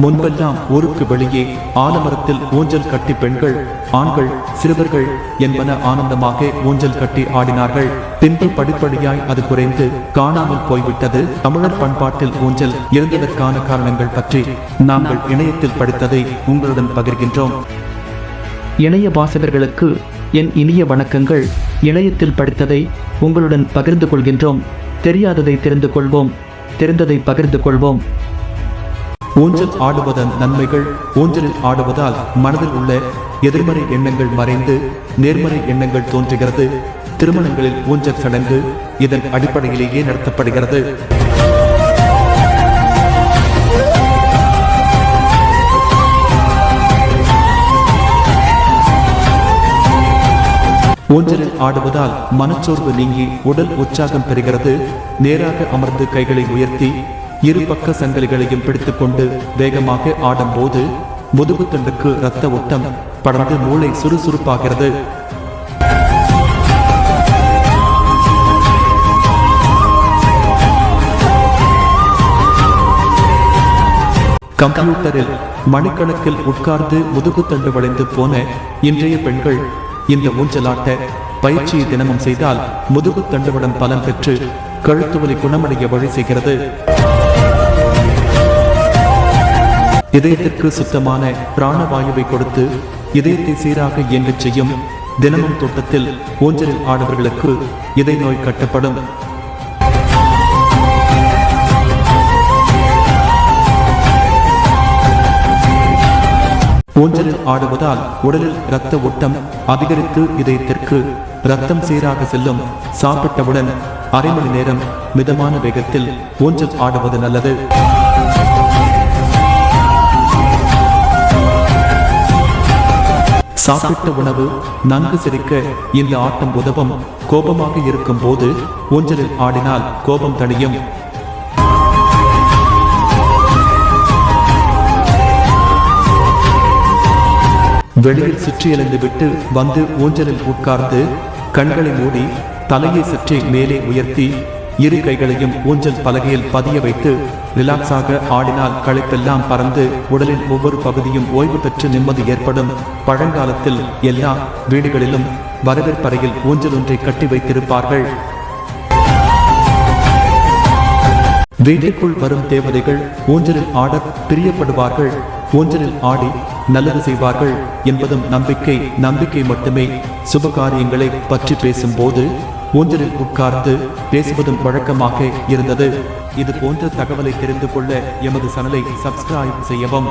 முன்பெல்லாம் ஊருக்கு வெளியே ஆலமரத்தில் ஊஞ்சல் கட்டி பெண்கள் ஆண்கள் சிறுவர்கள் என்பன ஆனந்தமாக ஊஞ்சல் கட்டி ஆடினார்கள். பின்பு படிப்படியாய் அது குறைந்து காணாமல் போய்விட்டது. தமிழர் பண்பாட்டில் ஊஞ்சல் இருந்ததற்கான காரணங்கள் பற்றி நாங்கள் இணையத்தில் படித்ததை உங்களுடன் பகிர்கின்றோம். இணைய வாசகர்களுக்கு என் இனிய வணக்கங்கள். இணையத்தில் படித்ததை உங்களுடன் பகிர்ந்து கொள்கின்றோம். தெரியாததை தெரிந்து கொள்வோம். தெரிந்ததை பகிர்ந்து கொள்வோம். ஊஞ்சல் ஆடுவதன் நன்மைகள் ஊஞ்சலில் ஆடுவதால் மனதில் உள்ள எதிர்மறை எண்ணங்கள் மறைந்து நேர்மறை எண்ணங்கள் தோன்றுகிறது. திருமணங்களில் ஊஞ்சல் சடங்கு இதன் அடிப்படையிலேயே நடத்தப்படுகிறது. ஊஞ்சலில் ஆடுவதால் மனச்சோர்வு நீங்கி உடல் உற்சாகம் பெறுகிறது. நேராக அமர்ந்து கைகளை உயர்த்தி இரு பக்க சங்கிலிகளையும் பிடித்துக்கொண்டு வேகமாக ஆடும்போது முதுகு தண்டுக்கு இரத்த ஓட்டம் படர்ந்து மூளை சுறுசுறுப்பாகிறது. கம்ப்யூட்டரில் மணிக்கணக்கில் உட்கார்ந்து முதுகு தண்டு வளைந்து போன இன்றைய பெண்கள் இந்த ஊஞ்சலாட்ட பயிற்சியை தினமும் செய்தால் முதுகு தண்டுவடம் பலன் பெற்று கழுத்து வலி குணமடைய வழி செய்கிறது. இதயத்திற்கு சுத்தமான பிராணவாயுவை கொடுத்து இதயத்தை சீராக இயங்கச் செய்யும். தினமும் தோட்டத்தில் ஊஞ்சலில் ஆடவர்களுக்கு இதய நோய் கட்டப்படும். ஊஞ்சலில் ஆடுவதால் உடலில் இரத்த ஓட்டம் அதிகரித்து இதயத்திற்கு ரத்தம் சீராக செல்லும். சாப்பிட்டவுடன் அரை மணி நேரம் மிதமான வேகத்தில் ஊஞ்சல் ஆடுவது நல்லது. சாப்பிட்ட உணவு நன்கு செரிக்க இந்த ஆட்டம் உதவும். கோபமாக இருக்கும் போது ஊஞ்சலில் ஆடினால் கோபம் தணியும். வெளியில் சுற்றி எழுந்து விட்டு வந்து ஊஞ்சலில் உட்கார்ந்து கண்களை மூடி தலையை சுற்றி மேலே உயர்த்தி இரு கைகளையும் ஊஞ்சல் பலகையில் பதிய வைத்து ரிலாக்ஸாக ஆடினால் களைப்பெல்லாம் பறந்து உடலின் ஒவ்வொரு பகுதியும் ஓய்வு பெற்று நிம்மதி ஏற்படும். பழங்காலத்தில் எல்லா வீடுகளிலும் வரவேற்பறையில் ஊஞ்சல் ஒன்றை கட்டி வைத்திருப்பார்கள். வீட்டிற்குள் வரும் தேவதைகள் ஊஞ்சலில் ஆட பிரியப்படுவார்கள். ஊஞ்சலில் ஆடி நல்லது செய்வார்கள் என்பதும் நம்பிக்கை நம்பிக்கை மட்டுமே. சுபகாரியங்களை பற்றி பேசும்போது ஊஞ்சலில் உட்கார்ந்து பேசுவதும் வழக்கமாக இருந்தது. இது போன்ற தகவலை தெரிந்து கொள்ள எமது சனலை சப்ஸ்கிரைப் செய்யவும்.